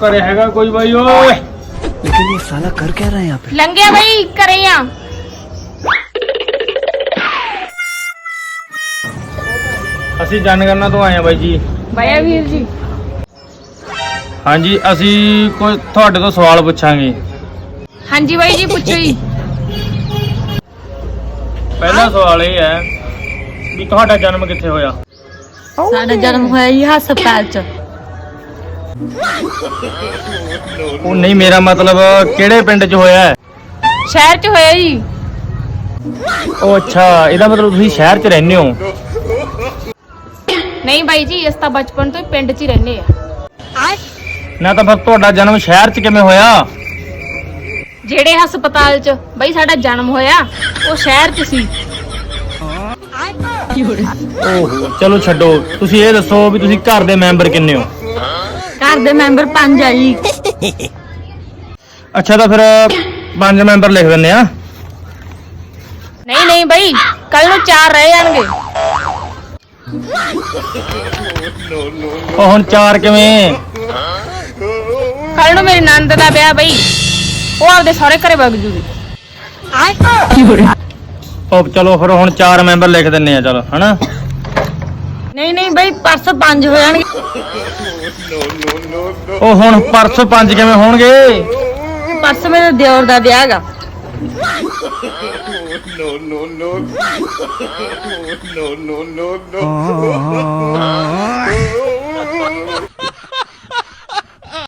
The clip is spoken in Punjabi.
ਘਰੇ ਹੈਗਾ ਕੋਈ ਬਾਈ ਓਏ लेकिन ये साला कर क्या रहा है यहाँ पे ਲੰਘਿਆ ਬਈ ਘਰੇ ਆ ਅਸੀਂ ਜਨਗਣਨਾ ਤੋਂ ਆਏ ਆ ਬਾਈ ਜੀ ਬਾਇਆ ਵੀਰ ਜੀ ਹਾਂਜੀ ਅਸੀਂ ਕੋਈ ਤੁਹਾਡੇ ਤੋਂ ਸਵਾਲ ਪੁੱਛਾਂਗੇ ਹਾਂਜੀ ਬਾਈ ਜੀ ਪੁੱਛੋ ਜੀ ਪਹਿਲਾ ਸਵਾਲ ਇਹ ਹੈ ਵੀ ਤੁਹਾਡਾ ਜਨਮ ਕਿੱਥੇ ਹੋਇਆ ਸਾਡਾ ਜਨਮ ਹੋਇਆ ਜੀ ਹਸਪਤਾਲ ਚ ਉਹ ਨਹੀਂ ਮੇਰਾ ਮਤਲਬ ਕਿਹੜੇ ਪਿੰਡ 'ਚ ਹੋਇਆ? ਹੈ ਸ਼ਹਿਰ ਚ ਹੋਇਆ ਜੀ। ਉਹ ਅੱਛਾ ਇਹਦਾ ਮਤਲਬ ਤੁਸੀਂ ਸ਼ਹਿਰ 'ਚ ਰਹਿੰਦੇ ਹੋ? ਨਹੀਂ ਬਾਈ ਜੀ ਇਸ ਤਾਂ ਬਚਪਨ ਤੋਂ ਹੀ ਪਿੰਡ 'ਚ ਹੀ ਰਹਿੰਦੇ ਆ। ਨਾ ਤਾਂ ਫਿਰ ਤੁਹਾਡਾ ਜਨਮ ਸ਼ਹਿਰ 'ਚ ਕਿਵੇਂ ਹੋਇਆ? ਜਿਹੜੇ ਹਸਪਤਾਲ 'ਚ ਬਈ ਸਾਡਾ ਜਨਮ ਹੋਇਆ ਉਹ ਸ਼ਹਿਰ 'ਚ ਸੀ। ਓਹੋ ਚਲੋ ਛੱਡੋ ਤੁਸੀਂ ਇਹ ਦੱਸੋ ਵੀ ਤੁਸੀਂ ਘਰ ਦੇ ਮੈਂਬਰ ਕਿੰਨੇ ਹੋ? ਘਰ ਦੇ ਮੈਂਬਰ ਪੰਜ ਆ ਜੀ। ਅੱਛਾ ਤਾਂ ਫਿਰ ਪੰਜ ਮੈਂਬਰ ਲਿਖ ਦਿੰਨੇ ਆ। ਨਹੀਂ ਨਹੀਂ ਬਈ ਕੱਲ ਨੂੰ ਚਾਰ ਰਹਿ ਜਾਣਗੇ। ਉਹ ਹੁਣ ਚਾਰ ਕਿਵੇਂ? ਕੱਲ ਨੂੰ ਮੇਰੀ ਨੰਦ ਦਾ ਵਿਆਹ ਬਈ। ਉਹ ਆਪਦੇ ਸਹੁਰੇ ਘਰੇ ਵਗ ਜੂਗੀ। ਉਹ ਚਲੋ ਫਿਰ ਹੁਣ ਚਾਰ ਮੈਂਬਰ ਲਿਖ ਦਿੰਨੇ ਆ ਚਲੋ ਹਨਾ? ਨਹੀਂ ਨਹੀਂ ਬਈ ਪਰਸੋਂ ਪੰਜ ਹੋ ਜਾਣਗੇ। ਉਹ ਹੁਣ ਪਰਸੋਂ ਪੰਜ ਕਿਵੇਂ ਹੋਣਗੇ? ਪਰਸੋਂ ਮੇਰੇ ਦਿਓਰ ਦਾ ਵਿਆਹ ਹੈਗਾ